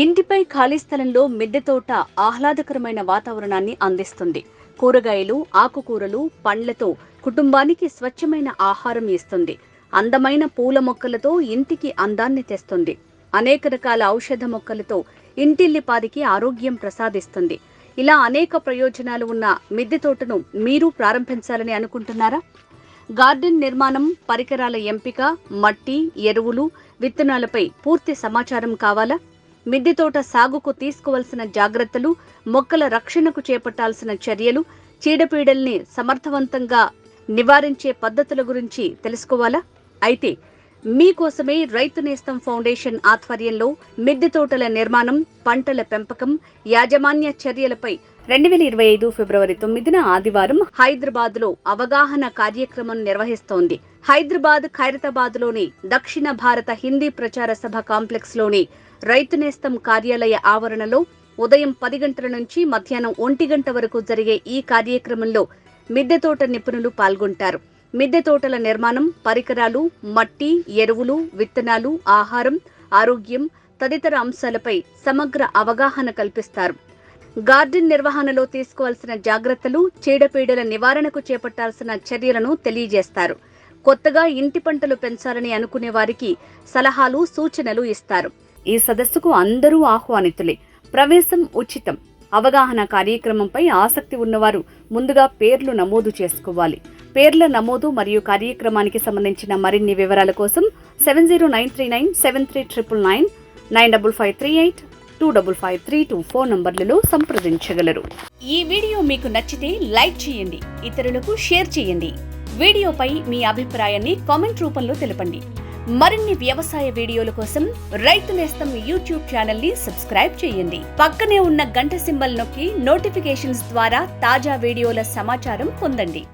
ఇంటిపై ఖాళీ స్థలంలో మిద్దె తోట ఆహ్లాదకరమైన వాతావరణాన్ని అందిస్తుంది. కూరగాయలు ఆకుకూరలు పండ్లతో కుటుంబానికి స్వచ్ఛమైన ఆహారం ఇస్తుంది. అందమైన పూల మొక్కలతో ఇంటికి అందాన్ని తెస్తుంది. అనేక రకాల ఔషధ మొక్కలతో ఇంటిల్లిపాదికి ఆరోగ్యం ప్రసాదిస్తుంది. ఇలా అనేక ప్రయోజనాలు ఉన్న మిద్దె తోటను మీరు ప్రారంభించాలని అనుకుంటున్నారా? గార్డెన్ నిర్మాణం పరికరాల ఎంపిక మట్టి ఎరువులు విత్తనాలపై పూర్తి సమాచారం కావాలా? మిద్దె తోట సాగుకు తీసుకోవలసిన జాగ్రత్తలు మొక్కల రక్షణకు చేపట్టాల్సిన చర్యలు చీడపీడల్ని సమర్థవంతంగా నివారించే పద్ధతుల గురించి తెలుసుకోవాలా? అయితే మీకోసమే రైతు నేస్తం ఫౌండేషన్ ఆధ్వర్యంలో మిద్దె తోటల నిర్మాణం పంటల పెంపకం యాజమాన్య చర్యలపై రెండు వేల ఇరవై ఐదు ఫిబ్రవరి తొమ్మిదిన ఆదివారం హైదరాబాద్లో అవగాహన కార్యక్రమం నిర్వహిస్తోంది. హైదరాబాద్ ఖైరతాబాద్లోని దక్షిణ భారత హిందీ ప్రచార సభ కాంప్లెక్స్లోని రైతు నేస్తం కార్యాలయ ఆవరణలో ఉదయం పది గంటల నుంచి మధ్యాహ్నం ఒంటి గంట వరకు జరిగే ఈ కార్యక్రమంలో మిద్దె తోట నిపుణులు పాల్గొంటారు. మిద్దె తోటల నిర్మాణం పరికరాలు మట్టి ఎరువులు విత్తనాలు ఆహారం ఆరోగ్యం తదితర అంశాలపై సమగ్ర అవగాహన కల్పిస్తారు. గార్డెన్ నిర్వహణలో తీసుకోవాల్సిన జాగ్రత్తలు చీడపీడల నివారణకు చేపట్టాల్సిన చర్యలను తెలియజేస్తారు. కొత్తగా ఇంటి పంటలు పెంచాలని అనుకునే వారికి సలహాలు సూచనలు ఇస్తారు. ఈ సదస్సుకు అందరూ ఆహ్వానితులే. ప్రవేశం ఉచితం. అవగాహన కార్యక్రమంపై ఆసక్తి ఉన్నవారు ముందుగా పేర్లు నమోదు చేసుకోవాలి. పేర్ల నమోదు మరియు కార్యక్రమానికి సంబంధించిన మరిన్ని వివరాల కోసం seven zero nine three nine seven three triple nine nine double five three eight two double five three two phone నంబర్లలో సంప్రదించగలరు. ఈ వీడియో మీకు నచ్చితే లైక్ చేయండి ఇతరులకు షేర్ చేయండి. వీడియోపై మీ అభిప్రాయాన్ని కామెంట్ రూపంలో తెలపండి. మరిన్ని వ్యవసాయ వీడియోల కోసం రైతు నేస్తం యూట్యూబ్ ఛానల్ని సబ్స్క్రైబ్ చేయండి. పక్కనే ఉన్న గంట సింబల్ నొక్కి నోటిఫికేషన్స్ ద్వారా తాజా వీడియోల సమాచారం పొందండి.